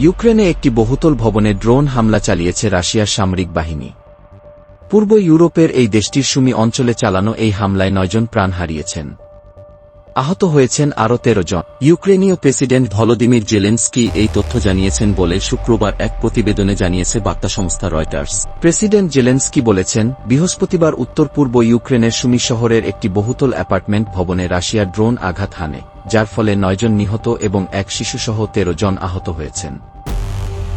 ইউক্রেনে একটি বহুতল ভবনে ড্রোন হামলা চালিয়েছে রাশিয়ার সামরিক বাহিনী। পূর্ব ইউরোপের এই দেশটির সুমি অঞ্চলে চালানো এই হামলায় নয়জন প্রাণ হারিয়েছেন। আহত হয়েছেন আরও তেরো জন। ইউক্রেনীয় প্রেসিডেন্ট ভলোদিমির জেলেন্সকি এই তথ্য জানিয়েছেন বলে শুক্রবার এক প্রতিবেদনে জানিয়েছে বার্তা সংস্থা রয়টার্স। প্রেসিডেন্ট জেলেন্সকি বলেছেন, বৃহস্পতিবার উত্তর পূর্ব ইউক্রেনের সুমি শহরের একটি বহুতল অ্যাপার্টমেন্ট ভবনে রাশিয়ার ড্রোন আঘাত হানে। যার ফলে নয়জন নিহত এবং এক শিশুসহ তেরো জন আহত হয়েছেন।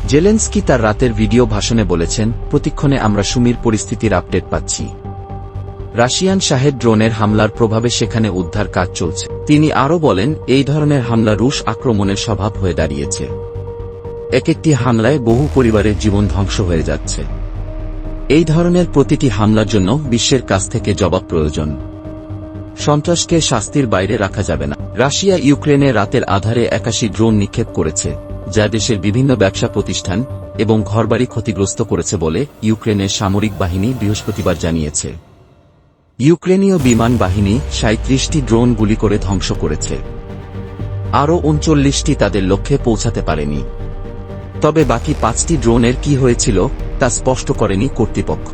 জেলেন্সকি তার রাতের ভিডিও ভাষণে বলেছেন, প্রতিক্ষণে আমরা সুমির পরিস্থিতির আপডেট পাচ্ছি। রাশিয়ান শাহেদ ড্রোনের হামলার প্রভাবে সেখানে উদ্ধার কাজ চলছে। তিনি আরও বলেন, এই ধরনের হামলা রুশ আক্রমণের স্বভাব হয়ে দাঁড়িয়েছে। এক একটি হামলায় বহু পরিবারের জীবন ধ্বংস হয়ে যাচ্ছে। এই ধরনের প্রতিটি হামলার জন্য বিশ্বের কাছ থেকে জবাব প্রয়োজন। সন্ত্রাসকে শাস্তির বাইরে রাখা যাবে না। রাশিয়া ইউক্রেনে রাতের আধারে একাশি ড্রোন নিক্ষেপ করেছে, যা দেশের বিভিন্ন ব্যবসা প্রতিষ্ঠান এবং ঘরবাড়ি ক্ষতিগ্রস্ত করেছে বলে ইউক্রেনের সামরিক বাহিনী বৃহস্পতিবার জানিয়েছে। ইউক্রেনীয় বিমান বাহিনী সাঁত্রিশটি ড্রোন গুলি করে ধ্বংস করেছে। আরও উনচল্লিশটি তাদের লক্ষ্যে পৌঁছাতে পারেনি। তবে বাকি পাঁচটি ড্রোনের কি হয়েছিল তা স্পষ্ট করেনি কর্তৃপক্ষ।